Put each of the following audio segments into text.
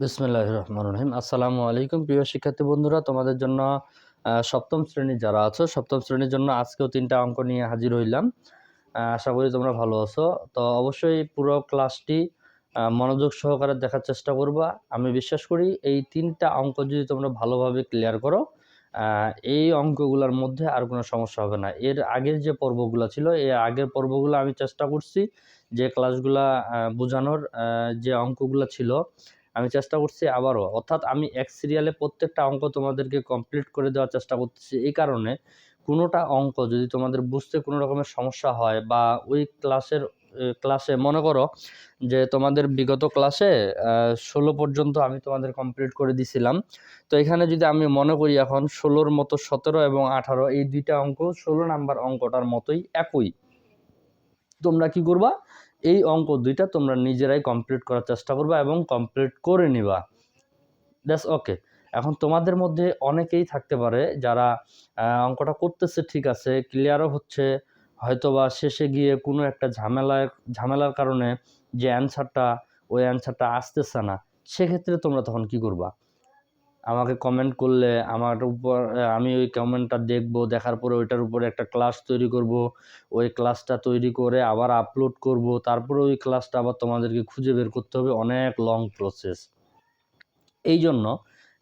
বিসমিল্লাহ রহমান রহিম। আসসালামু আলাইকুম প্রিয় শিক্ষার্থী বন্ধুরা, তোমাদের জন্য সপ্তম শ্রেণির যারা আছো, সপ্তম শ্রেণির জন্য আজকেও তিনটা অঙ্ক নিয়ে হাজির হইলাম। আশা করি তোমরা ভালো আছো। তো অবশ্যই পুরো ক্লাসটি মনোযোগ সহকারে দেখার চেষ্টা করবা। আমি বিশ্বাস করি এই তিনটা অঙ্ক যদি তোমরা ভালোভাবে ক্লিয়ার করো এই অঙ্কগুলোর মধ্যে আর কোনো সমস্যা হবে না। এর আগের যে পর্বগুলো ছিল এই আগের পর্বগুলো আমি চেষ্টা করছি যে ক্লাসগুলা বোঝানোর যে অঙ্কগুলো ছিল আমি চেষ্টা করছি আবারও। অর্থাৎ আমি এক সিরিয়ালে প্রত্যেকটা অঙ্ক তোমাদেরকে কমপ্লিট করে দেওয়ার চেষ্টা করতেছি। এই কারণে কোনোটা অঙ্ক যদি তোমাদের বুঝতে কোনো রকমের সমস্যা হয় বা ওই ক্লাসের ক্লাসে মনে করো যে তোমাদের বিগত ক্লাসে ষোলো পর্যন্ত আমি তোমাদের কমপ্লিট করে দিছিলাম। তো এখানে যদি আমি মনে করি এখন ষোলোর মতো সতেরো এবং আঠারো, এই দুইটা অঙ্ক ষোলো নাম্বার অঙ্কটার মতোই একই। তোমরা কি করবা? এই অঙ্ক দুইটা তোমরা নিজেরাই কমপ্লিট করার চেষ্টা করবা এবং কমপ্লিট করে নিবা। দ্যাটস ওকে এখন তোমাদের মধ্যে অনেকেই থাকতে পারে যারা অঙ্কটা করতেছে ঠিক আছে ক্লিয়ারও হচ্ছে, হয়তোবা শেষে গিয়ে কোনো একটা ঝামেলায়, ঝামেলার কারণে যে অ্যান্সারটা ওই অ্যান্সারটা আসতেছে না। সেক্ষেত্রে তোমরা তখন কি করবা? আমাকে কমেন্ট করলে আমার উপর আমি ওই কমেন্টটা দেখব, দেখার পরে ওইটার উপরে একটা ক্লাস তৈরি করব, ওই ক্লাসটা তৈরি করে আবার আপলোড করব, তারপরে ওই ক্লাসটা আবার তোমাদেরকে খুঁজে বের করতে হবে, অনেক লং প্রসেস এই জন্য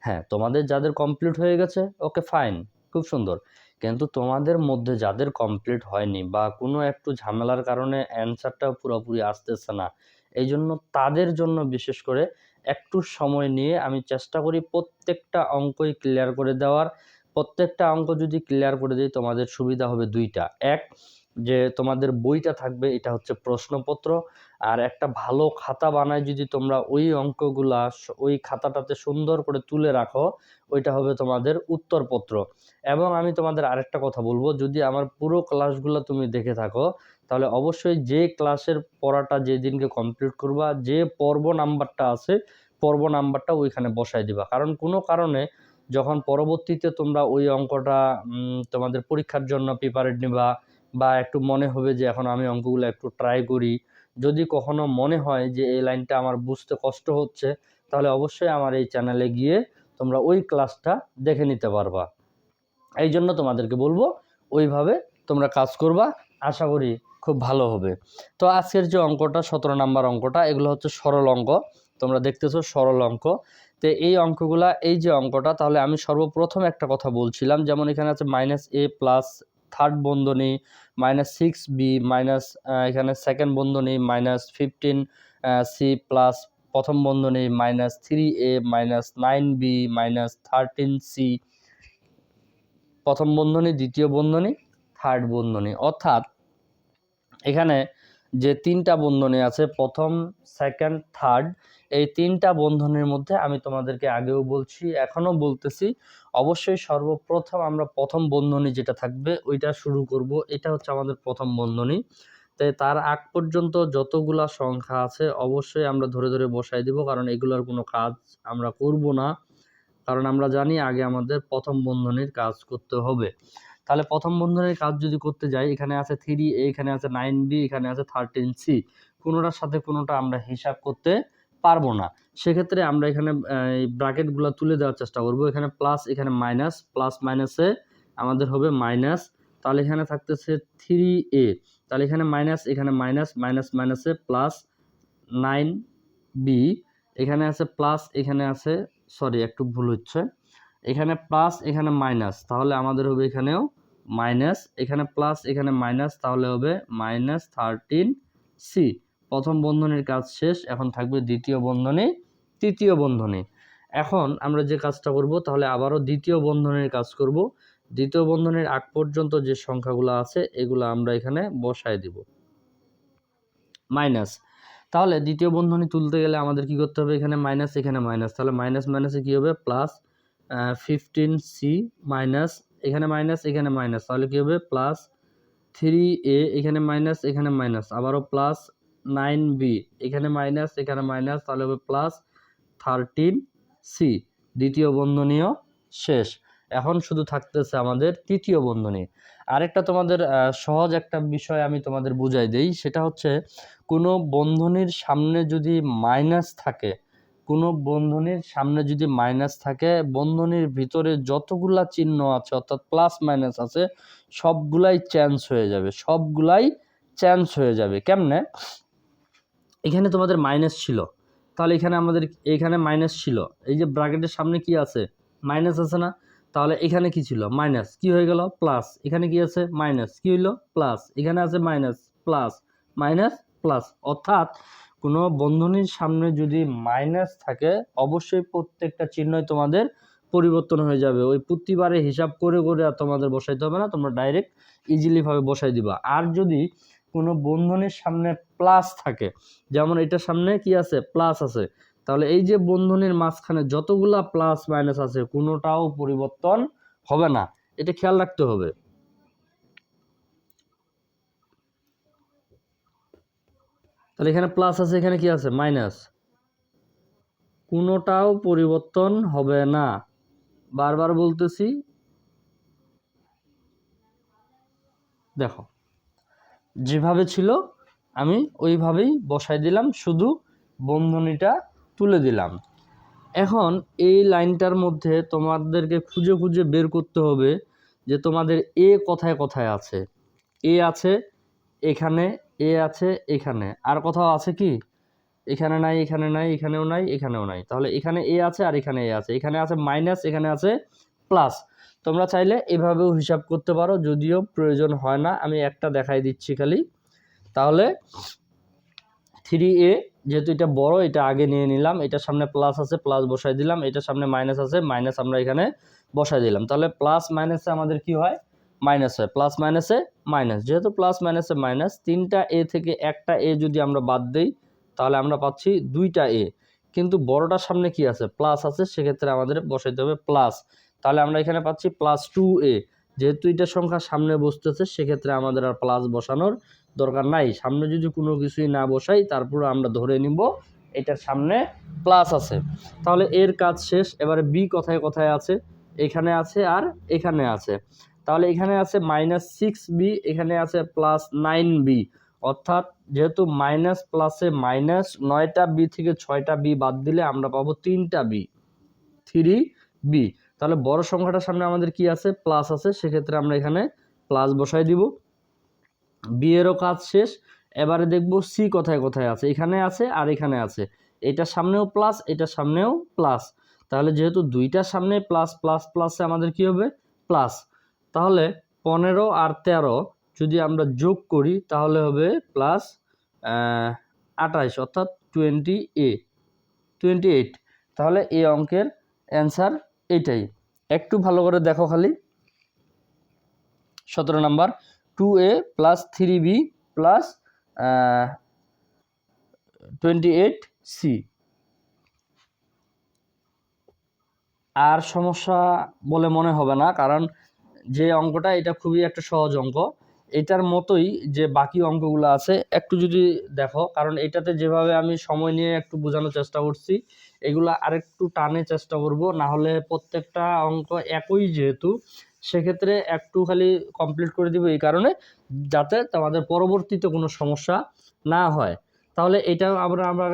হ্যাঁ তোমাদের যাদের কমপ্লিট হয়ে গেছে ওকে ফাইন খুব সুন্দর। কিন্তু তোমাদের মধ্যে যাদের কমপ্লিট হয়নি বা কোনো একটু ঝামেলার কারণে অ্যান্সারটা পুরোপুরি আসতেছে না এই জন্য তাদের জন্য বিশেষ করে একটু সময় নিয়ে আমি চেষ্টা করি প্রত্যেকটা অঙ্কই ক্লিয়ার করে দেওয়ার। প্রত্যেকটা অঙ্ক যদি ক্লিয়ার করে দিই তোমাদের সুবিধা হবে দুইটা। এক, যে তোমাদের বইটা থাকবে, এটা হচ্ছে প্রশ্নপত্র। আর একটা ভালো খাতা বানায় যদি তোমরা ওই অঙ্কগুলা ওই খাতাটাতে সুন্দর করে তুলে রাখো, ওইটা হবে তোমাদের উত্তরপত্র। এবং আমি তোমাদের আরেকটা কথা বলব, যদি আমার পুরো ক্লাসগুলো তুমি দেখে থাকো তাহলে অবশ্যই যে ক্লাসের পড়াটা যে দিনকে কমপ্লিট করবা, যে পর্ব নাম্বারটা আছে, পর্ব নাম্বারটা ওইখানে বসাই দিবা। কারণ কোনো কারণে যখন পরবর্তীতে তোমরা ওই অঙ্কটা তোমাদের পরীক্ষার জন্য প্রিপারেট নিবা বা একটু মনে হবে যে এখন আমি অঙ্কগুলো একটু ট্রাই করি, যদি কখনো মনে হয় যে এই লাইনটা আমার বুঝতে কষ্ট হচ্ছে, তাহলে অবশ্যই আমার এই চ্যানেলে গিয়ে তোমরা ওই ক্লাসটা দেখে নিতে পারবা। এই জন্য তোমাদেরকে বলব, ওইভাবে তোমরা কাজ করবা। আশা করি খুব ভালো হবে। তো আজকের যে অঙ্কটা, সতেরো নাম্বার অঙ্কটা, এগুলো হচ্ছে সরল অঙ্ক। তোমরা দেখতেছো সরল অঙ্ক। তো এই অঙ্কগুলা, এই যে অঙ্কটা, তাহলে আমি সর্বপ্রথম একটা কথা বলছিলাম। যেমন এখানে আছে মাইনাস এ প্লাস থার্ড বন্ধনী মাইনাস সিক্স বি মাইনাস এখানে সেকেন্ড বন্ধনী মাইনাস ফিফটিন সি প্লাস প্রথম বন্ধনী minus three A minus nine B minus thirteen C প্রথম বন্ধনী, দ্বিতীয় বন্ধনী থার্ড বন্ধনী। অর্থাৎ এখানে যে তিনটা বন্ধনী আছে, প্রথম সেকেন্ড থার্ড এই তিনটা বন্ধনের মধ্যে আমি তোমাদেরকে আগেও বলছি, এখনও বলতেছি, অবশ্যই সর্বপ্রথম আমরা প্রথম বন্ধনী যেটা থাকবে, ওইটা শুরু করব। এটা হচ্ছে আমাদের প্রথম বন্ধনী। তাই তার আগ পর্যন্ত যতগুলা সংখ্যা আছে, অবশ্যই আমরা ধরে ধরে বসাই দিব, কারণ এগুলোর কোনো কাজ আমরা করব না। কারণ আমরা জানি আগে আমাদের প্রথম বন্ধনীর কাজ করতে হবে। তাহলে প্রথম বন্ধনীর কাজ যদি করতে যাই, এখানে আছে থ্রি এখানে আছে নাইন বি এখানে আছে থার্টিন সি কোনোটার সাথে কোনোটা আমরা হিসাব করতে পারব না। সেক্ষেত্রে আমরা এখানে এই ব্র্যাকেটগুলো তুলে দেওয়ার চেষ্টা করব। এখানে প্লাস এখানে মাইনাস প্লাস মাইনাসে আমাদের হবে মাইনাস তাহলে এখানে থাকতেছে থ্রি এ তাহলে এখানে মাইনাস এখানে মাইনাস মাইনাস মাইনাসে প্লাস নাইন বি এখানে আছে প্লাস এখানে আছে সরি একটু ভুল হচ্ছে। এখানে প্লাস এখানে মাইনাস তাহলে আমাদের হবে এখানেও মাইনাস এখানে প্লাস এখানে মাইনাস তাহলে হবে মাইনাস থার্টিন সি প্রথম বন্ধনীর কাজ শেষ, এখন থাকবে দ্বিতীয় বন্ধনী, তৃতীয় বন্ধনী। এখন আমরা যে কাজটা করব, তাহলে আবারও দ্বিতীয় বন্ধনীর কাজ করব। দ্বিতীয় বন্ধনীর আগ পর্যন্ত যে সংখ্যাগুলো আছে, এগুলো আমরা এখানে বসায় দিব। মাইনাস তাহলে দ্বিতীয় বন্ধনী তুলতে গেলে আমাদের কি করতে হবে এখানে? মাইনাস এখানে মাইনাস তাহলে মাইনাস মাইনাসে কি হবে? প্লাস ফিফটিন সি মাইনাস এখানে মাইনাস এখানে মাইনাস তাহলে কি হবে? প্লাস থ্রি এ এখানে মাইনাস এখানে মাইনাস আবারও প্লাস নাইন বি এখানে মাইনাস এখানে মাইনাস তাহলে হবে প্লাস থার্টিন সি দ্বিতীয় বন্ধনীয় শেষ। এখন শুধু থাকতেছে আমাদের তৃতীয় বন্ধনী। আরেকটা তোমাদের সহজ একটা বিষয় আমি তোমাদের বুঝাই দেই। সেটা হচ্ছে, কোনো বন্ধনীর সামনে যদি মাইনাস থাকে কোনো বন্ধনীর সামনে যদি মাইনাস থাকে, বন্ধনীর ভিতরে যতগুলা চিহ্ন আছে, অর্থাৎ প্লাস মাইনাস আছে, সবগুলাই চেঞ্জ হয়ে যাবে, সবগুলাই চেঞ্জ হয়ে যাবে। কেমনে? এখানে তোমাদের মাইনাস ছিল। তাহলে এখানে আমাদের, এখানে মাইনাস ছিল। এই যে ব্র্যাকেটের সামনে কি আছে? মাইনাস আছে না? তাহলে এখানে কি ছিল? মাইনাস কি হয়ে গেল? প্লাস এখানে কি আছে? মাইনাস কি হইল? প্লাস এখানে আছে মাইনাস প্লাস মাইনাস প্লাস অর্থাৎ কোনো বন্ধনীর সামনে যদি মাইনাস থাকে, অবশ্যই প্রত্যেকটা চিহ্নই তোমাদের পরিবর্তন হয়ে যাবে। ওই প্রতিবারে হিসাব করে করে আর তোমাদের বসাইতে হবে না, তোমরা ডাইরেক্ট ইজিলিভাবে বসাই দিবা। আর যদি কোনো বন্ধনীর সামনে প্লাস থাকে, যেমন এটার সামনে কি আছে? প্লাস আছে। তাহলে এই যে বন্ধনীর মাঝখানে যতগুলা প্লাস মাইনাস আছে, কোনোটাও পরিবর্তন হবে না। এটা খেয়াল রাখতে হবে। তাহলে এখানে প্লাস আছে, এখানে কি আছে? মাইনাস কোনোটাও পরিবর্তন হবে না। বারবার বলতেছি। দেখো, যেভাবে ছিল, আমি ওইভাবেই বসাই দিলাম, শুধু বন্ধনীটা তুলে দিলাম। এখন এই লাইনটার মধ্যে তোমাদেরকে খুঁজে খুঁজে বের করতে হবে যে তোমাদের এ কথায় কথায় আছে। এ আছে, এখানে এ আছে এখানে। আর কোথাও আছে কি? এখানে নাই এখানে নাই, এখানেও নাই এখানেও নাই। তাহলে এখানে এ আছে আর এখানে এ আছে। এখানে আছে মাইনাস এখানে আছে প্লাস তোমরা চাইলে এভাবেও হিসাব করতে পারো, যদিও প্রয়োজন হয় না। আমি একটা দেখাই দিচ্ছি খালি। তাহলে থ্রি এ যেহেতু এটা বড়, এটা আগে নিয়ে নিলাম। এটার সামনে প্লাস আছে প্লাস বসাই দিলাম। এটার সামনে মাইনাস আছে মাইনাস আমরা এখানে বসাই দিলাম। তাহলে প্লাস মাইনাসে আমাদের কি হয়? মাইনাস হয় প্লাস মাইনাসে মাইনাস যেহেতু প্লাস মাইনাসে মাইনাস তিনটা এ থেকে একটা এ যদি আমরা বাদ দিই, তাহলে আমরা পাচ্ছি দুইটা এ কিন্তু বড়টার সামনে কি আছে? প্লাস আছে, সেক্ষেত্রে আমাদের বসাইতে হবে প্লাস তাহলে আমরা এখানে পাচ্ছি প্লাস টু এ যেহেতু এটা সংখ্যা সামনে বসতেছে, সেক্ষেত্রে আমাদের আর প্লাস বসানোর দরকার নাই। সামনে যদি কোনো কিছুই না বসাই, তারপর আমরা ধরে নিব, এটার সামনে প্লাস আছে। তাহলে এর কাজ শেষ। এবারে বি কোথায় কোথায় আছে? এখানে আছে আর এখানে আছে। তাহলে এখানে আছে মাইনাস সিক্স বি এখানে আছে প্লাস নাইন বি অর্থাৎ যেহেতু মাইনাস প্লাসে মাইনাস নয়টা বি থেকে ছয়টা বি বাদ দিলে আমরা পাবো তিনটা বি থ্রি বি তাহলে বড় সংখ্যাটার সামনে আমাদের কি আছে? প্লাস আছে, সেক্ষেত্রে আমরা এখানে প্লাস বসাই দিব। বি এরও কাজ শেষ। এবারে দেখব সি কোথায় কোথায় আছে? এখানে আছে আর এখানে আছে। এটার সামনেও প্লাস এটার সামনেও প্লাস তাহলে যেহেতু দুইটার সামনে প্লাস প্লাস প্লাসে আমাদের কি হবে? প্লাস তাহলে পনেরো আর তেরো যদি আমরা যোগ করি, তাহলে হবে প্লাস আঠাইশ, অর্থাৎ টোয়েন্টি এ টোয়েন্টি এইট তাহলে এই অঙ্কের অ্যান্সার এইটাই। একটু ভালো করে দেখো খালি। সতেরো number two A plus three B plus twenty eight C আর সমস্যা বলে মনে হবে না, কারণ যে অঙ্কটা, এটা খুবই একটা সহজ অঙ্ক। এটার মতোই যে বাকি অঙ্কগুলো আছে, একটু যদি দেখো, কারণ এটাতে যেভাবে আমি সময় নিয়ে একটু বোঝানোর চেষ্টা করছি, এগুলো আরেকটু টানে চেষ্টা করব, না হলে প্রত্যেকটা অঙ্ক একই যেহেতু, সেক্ষেত্রে একটু খালি কমপ্লিট করে দিব এই কারণে, যাতে তোমাদের পরবর্তীতে কোনো সমস্যা না হয়। তাহলে এটাও আমরা আমরা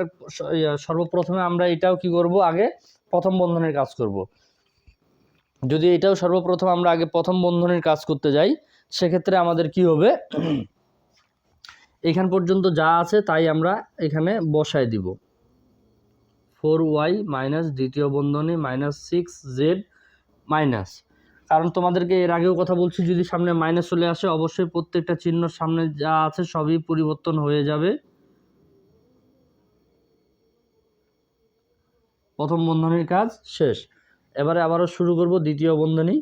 সর্বপ্রথমে আমরা এটাও কি করব আগে? প্রথম বন্ধনের কাজ করব। যদি এটাও সর্বপ্রথম আমরা আগে প্রথম বন্ধনের কাজ করতে যাই, সেক্ষেত্রে আমাদের কি হবে? এখান পর্যন্ত যা আছে তাই আমরা এখানে বসায় দিব। ফোর ওয়াই মাইনাস দ্বিতীয় বন্ধনী মাইনাস সিক্স জেড মাইনাস। কারণ তোমাদেরকে এর আগেও কথা বলছি, যদি সামনে মাইনাস চলে আসে, অবশ্যই প্রত্যেকটা চিহ্ন সামনে যা আছে সবই পরিবর্তন হয়ে যাবে। প্রথম বন্ধনীর কাজ শেষ। এবারে আবারও শুরু করব দ্বিতীয় বন্ধনী।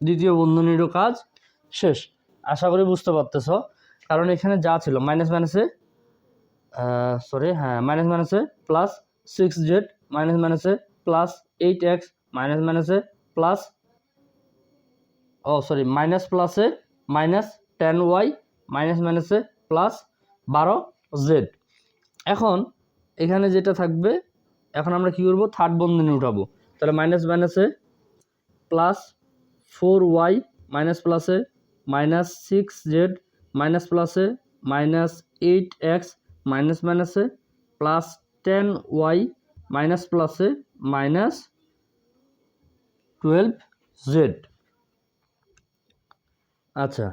দ্বিতীয় বন্ধনীরও কাজ শেষ। আশা করি বুঝতে পারতেছ। কারণ এখানে যা ছিল মাইনাস মাইনাসে সরি হ্যাঁ মাইনাস মাইনাসে প্লাস সিক্স জেড মাইনাস মাইনাসে প্লাস এইট এক্স মাইনাস মাইনাসে প্লাস ও সরি মাইনাস প্লাসে মাইনাস টেন ওয়াই মাইনাস মাইনাসে প্লাস বারো জেড এখন এখানে যেটা থাকবে, এখন আমরা কি করব? থার্ড বন্ধনী উঠাবো। তাহলে মাইনাস মাইনাসে প্লাস ফোর ওয়াই মাইনাস প্লাসে মাইনাস সিক্স জেড মাইনাস প্লাসে মাইনাস এইট এক্স মাইনাস মাইনাসে প্লাস টেন ওয়াই মাইনাস প্লাসে মাইনাস টুয়েলভ জেড আচ্ছা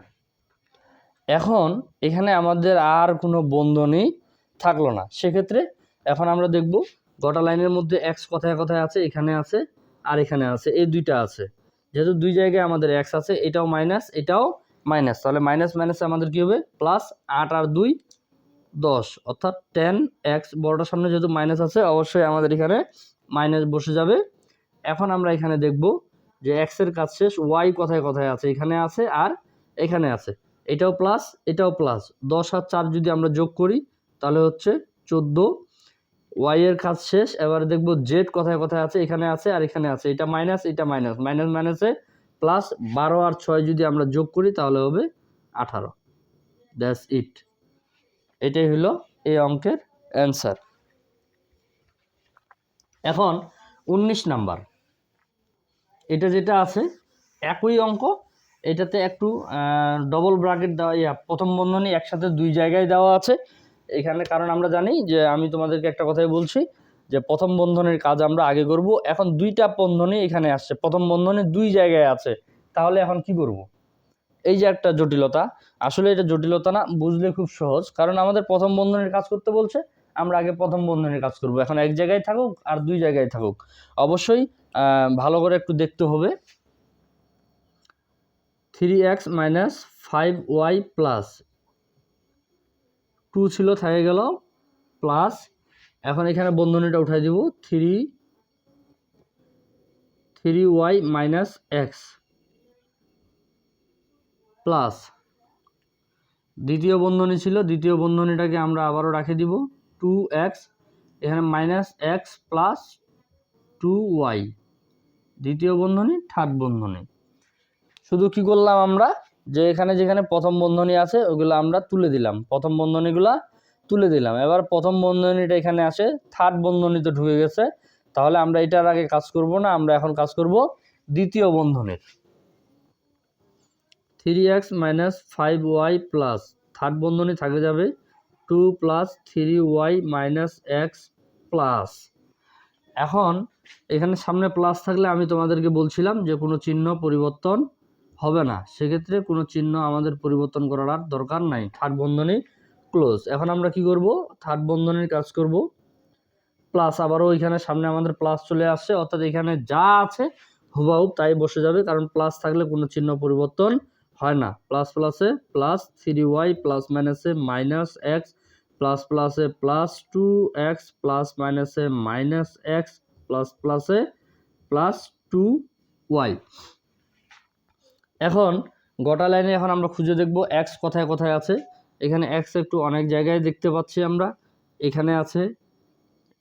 এখন এখানে আমাদের আর কোনো বন্ধনী থাকল না। সেক্ষেত্রে এখন আমরা দেখব গোটা লাইনের মধ্যে এক্স কথায় কথায় আছে, এখানে আছে আর এখানে আছে, এই দুইটা আছে। যেহেতু দুই জায়গায় আমাদের এক্স আছে, এটাও মাইনাস এটাও মাইনাস, তাহলে মাইনাস মাইনাসে আমাদের কী হবে? প্লাস আট আর দুই, দশ। অর্থাৎ টেন এক্স বড়টার সামনে যেহেতু মাইনাস আছে, অবশ্যই আমাদের এখানে মাইনাস বসে যাবে। এখন আমরা এখানে দেখব যে এক্সের কাজ শেষ ওয়াই কথায় কথায় আছে? এখানে আছে আর এখানে আছে। এটাও প্লাস এটাও প্লাস দশ আর চার যদি আমরা যোগ করি, তাহলে হচ্ছে চোদ্দ। ওয়াই এর কাজ শেষ, এবার দেখব জেড কথায় কথায় আছে? এখানে আছে আর এখানে আছে। এটা মাইনাস এটা মাইনাস মাইনাস মাইনাসে প্লাস বারো আর ছয় যদি আমরা যোগ করি, তাহলে হবে আঠারো। দ্যাটস ইট এটাই হলো এই অঙ্কের অ্যান্সার এখন উনিশ নাম্বার। এটা যেটা আছে, একই অঙ্ক, এটাতে একটু ডবল ব্রাকেট দেওয়া, ইয়া, প্রথম বন্ধনী একসাথে দুই জায়গায় দেওয়া আছে। এখানে কারণ আমরা জানি যে আমি তোমাদেরকে একটা কথাই বলছি যে প্রথম বন্ধনের কাজ আমরা আগে করব, এখন দুইটা বন্ধনী এখানে আসছে। প্রথম বন্ধনে দুই জায়গায় আছে। তাহলে এখন কি করব? এই যে একটা জটিলতা, আসলে এটা জটিলতা না, বুঝলে খুব সহজ। কারণ আমাদের প্রথম বন্ধনের কাজ করতে বলছে, আমরা আগে প্রথম বন্ধনের কাজ করব। এখন এক জায়গায় থাকুক আর দুই জায়গায় থাকুক। অবশ্যই ভালো করে একটু দেখতে হবে। Three X minus five Y plus two ছিল, থেকে গেল, প্লাস এখন এখানে বন্ধনীটা উঠাই দিব three three Y minus X plus দ্বিতীয় বন্ধনী ছিল, দ্বিতীয় বন্ধনীটাকে আমরা আবারও রাখে দিব টু এক্স এখানে minus X plus two Y দ্বিতীয় বন্ধনী থার্ড বন্ধনী। শুধু কি করলাম আমরা? যে এখানে যেখানে প্রথম বন্ধনী আছে, ওগুলো আমরা তুলে দিলাম। প্রথম বন্ধনীগুলা তুলে দিলাম। এবার প্রথম বন্ধনীটা এখানে আসে থার্ড বন্ধনীতে ঢুকে গেছে। তাহলে আমরা এটার আগে কাজ করব না, আমরা এখন কাজ করব দ্বিতীয় বন্ধনীর। Three X minus five Y plus third বন্ধনী থাকে যাবে two plus three Y minus X plus এখন এখানে সামনে প্লাস থাকলে আমি তোমাদেরকে বলছিলাম যে কোনো চিহ্ন পরিবর্তন হবে না। সেক্ষেত্রে কোনো চিহ্ন আমাদের পরিবর্তন করার আর দরকার নাই থার্ড বন্ধনী ক্লোজ এখন আমরা কি করব? থার্ড বন্ধনের কাজ করব। প্লাস আবারও এখানে সামনে আমাদের প্লাস চলে আসছে। অর্থাৎ এখানে যা আছে হুবাহুব তাই বসে যাবে। কারণ প্লাস থাকলে কোনো চিহ্ন পরিবর্তন হয় না। প্লাস প্লাসে প্লাস থ্রি ওয়াই প্লাস মাইনাসে মাইনাস এক্স প্লাস প্লাসে প্লাস টু এক্স প্লাস মাইনাসে মাইনাস এক্স প্লাস প্লাসে প্লাস টু ওয়াই এখন গোটা লাইনে এখন আমরা খুঁজে দেখব এক্স কোথায় কোথায় আছে। এখানে এক্স একটু অনেক জায়গায় দেখতে পাচ্ছি আমরা। এখানে আছে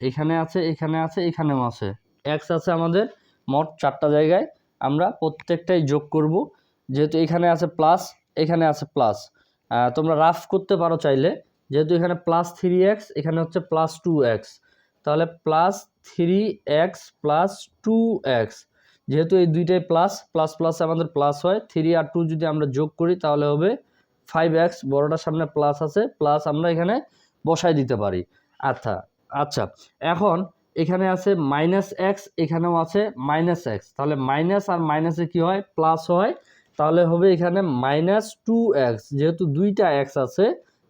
এখানে আছে এখানে আছে, এখানেও আছে। এক্স আছে আমাদের মোট চারটা জায়গায়। আমরা প্রত্যেকটাই যোগ করব। যেহেতু এখানে আছে প্লাস এখানে আছে প্লাস তোমরা রাফ করতে পারো চাইলে। যেহেতু এখানে প্লাস থ্রি এক্স এখানে হচ্ছে প্লাস টু এক্স তাহলে plus three X plus two X যেহেতু এই দুইটাই প্লাস প্লাস প্লাস আমাদের প্লাস হয়। থ্রি আর টু যদি আমরা যোগ করি, তাহলে হবে ফাইভ এক্স বড়টার সামনে প্লাস আছে প্লাস আমরা এখানে বসাই দিতে পারি। আচ্ছা আচ্ছা এখন এখানে আছে মাইনাস এক্স এখানেও আছে মাইনাস এক্স তাহলে মাইনাস আর মাইনাসে কি হয়? প্লাস হয়। তাহলে হবে এখানে মাইনাস টু এক্স যেহেতু দুইটা এক্স আছে,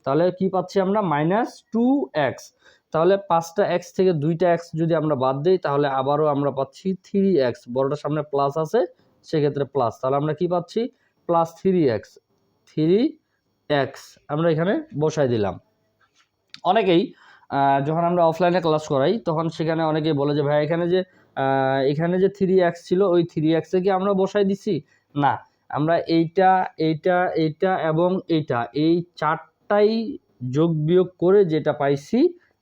তাহলে কি পাচ্ছি আমরা? মাইনাস টু এক্স তাহলে পাঁচটা এক্স থেকে দুইটা এক্স যদি আমরা বাদ দিই, তাহলে আবারও আমরা পাচ্ছি থ্রি এক্স বড়টার সামনে প্লাস আছে, সেক্ষেত্রে প্লাস তাহলে আমরা কি পাচ্ছি? Plus three X three X আমরা এখানে বসাই দিলাম। অনেকেই যখন আমরা অফলাইনে ক্লাস করাই, তখন সেখানে অনেকেই বলে যে, ভাই, এখানে যে এখানে যে থ্রি এক্স ছিল, ওই থ্রি এক্সে কি আমরা বসাই দিছি? না, আমরা এইটা এইটা এইটা এবং এইটা, এই চারটাই যোগ বিয়োগ করে যেটা পাইছি,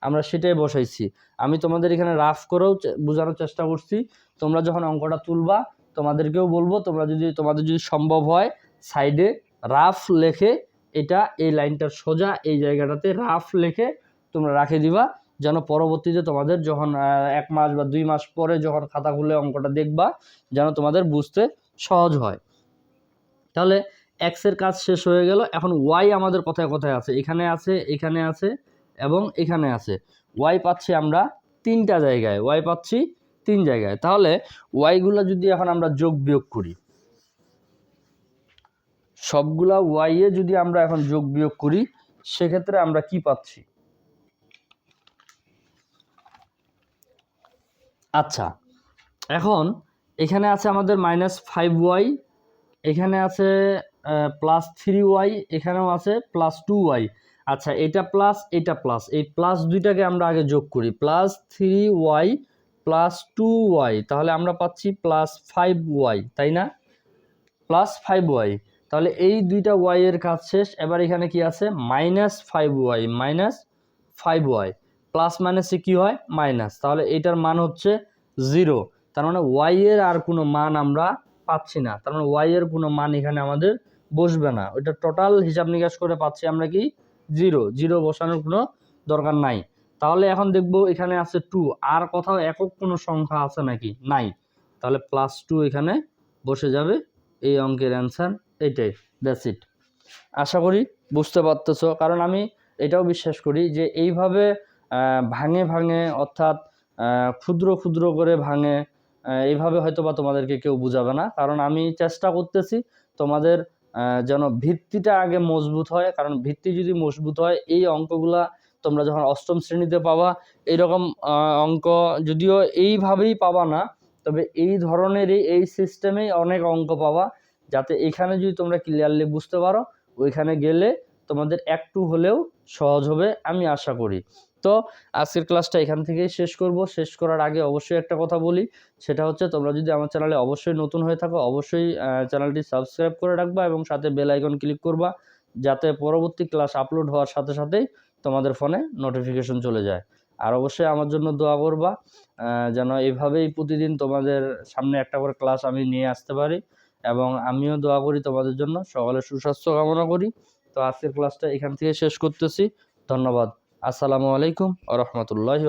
আমরা সেটাই বসাইছি। আমি তোমাদের এখানে রাফ করেও বোঝানোর চেষ্টা করছি। তোমরা যখন অঙ্কটা তুলবা, তোমাদেরকেও বলব, তোমরা যদি, তোমাদের যদি সম্ভব হয় সাইডে রাফ লেখে এটা এই লাইনটার সোজা এই জায়গাটাতে রাফ লেখে তোমরা রাখে দিবা, যেন পরবর্তীতে তোমাদের যখন এক মাস বা দুই মাস পরে যখন খাতা খুলে অঙ্কটা দেখবা, যেন তোমাদের বুঝতে সহজ হয়। তাহলে এক্সের কাজ শেষ হয়ে গেল। এখন ওয়াই আমাদের কোথায় কোথায় আছে? এখানে আছে এখানে আছে এবং এখানে আছে। ওয়াই পাচ্ছি আমরা তিনটা জায়গায়। ওয়াই পাচ্ছি তিন জায়গায়। তাহলে ওয়াইগুলো যদি এখন আমরা যোগ বিয়োগ করি সবগুলা ওয়াই এ যদি আমরা এখন যোগ বিয়োগ করি, সেক্ষেত্রে আমরা কি পাচ্ছি? আচ্ছা এখন এখানে আছে আমাদের মাইনাস ফাইভ ওয়াই এখানে আছে প্লাস থ্রি ওয়াই এখানেও আছে প্লাস টু ওয়াই আচ্ছা এটা প্লাস এটা প্লাস এই প্লাস দুইটাকে আমরা আগে যোগ করি। Plus three Y plus two Y তাহলে আমরা পাচ্ছি প্লাস ফাইভ ওয়াই তাই না? প্লাস ফাইভ ওয়াই তাহলে এই দুইটা ওয়াই এর কাজ শেষ। এবার এখানে কি আছে? Minus five Y minus five Y plus মাইনাসে কি হয়? মাইনাস তাহলে এটার মান হচ্ছে জিরো তার মানে ওয়াই এর আর কোনো মান আমরা পাচ্ছি না। তার মানে ওয়াই এর কোনো মান এখানে আমাদের বসবে না। ওইটা টোটাল হিসাব নিকাশ করে পাচ্ছি আমরা কি? জিরো জিরো বসানোর কোনো দরকার নাই। তাহলে এখন দেখব এখানে আছে টু আর কোথাও একক কোনো সংখ্যা আছে নাকি? নাই। তাহলে প্লাস টু এখানে বসে যাবে। এই অঙ্কের অ্যান্সার এইটাই দ্যাটস ইট আশা করি বুঝতে পারতেছো কারণ আমি এটাও বিশ্বাস করি যে এইভাবে ভাঙে ভাঙে অর্থাৎ ক্ষুদ্র ক্ষুদ্র করে ভাঙে এইভাবে হয়তো বা তোমাদেরকে কেউ বুঝাবে না কারণ আমি চেষ্টা করতেছি তোমাদের যেন ভিত্তিটা আগে মজবুত হয় কারণ ভিত্তি যদি মজবুত হয় এই অঙ্কগুলা তোমরা যখন অষ্টম শ্রেণীতে পাবা এইরকম আহ, অঙ্ক যদিও এইভাবেই পাবা না তবে এই ধরনেরই এই সিস্টেমেই অনেক অঙ্ক পাবা যাতে এখানে যদি তোমরা ক্লিয়ারলি বুঝতে পারো, ওইখানে গেলে তোমাদের একটু হলেও সহজ হবে আমি আশা করি। তো আজকের ক্লাসটা এখান থেকেই শেষ করব। শেষ করার আগে অবশ্যই একটা কথা বলি, সেটা হচ্ছে তোমরা যদি আমার চ্যানেলে অবশ্যই নতুন হয়ে থাকো, অবশ্যই চ্যানেলটি সাবস্ক্রাইব করে রাখবা এবং সাথে বেল আইকন ক্লিক করবা, যাতে পরবর্তী ক্লাস আপলোড হওয়ার সাথে সাথেই তোমাদের ফোনে নোটিফিকেশন চলে যায়। আর অবশ্যই আমার জন্য দোয়া করবা যেন এইভাবেই প্রতিদিন তোমাদের সামনে একটা করে ক্লাস আমি নিয়ে আসতে পারি। এবং আমিও দোয়া করি তোমাদের জন্য। সকলের সুস্বাস্থ্য কামনা করি। তো আজকের ক্লাসটা এখান থেকে শেষ করতেছি। ধন্যবাদ। আসসালামু আলাইকুম আ রহমতুল্লাহি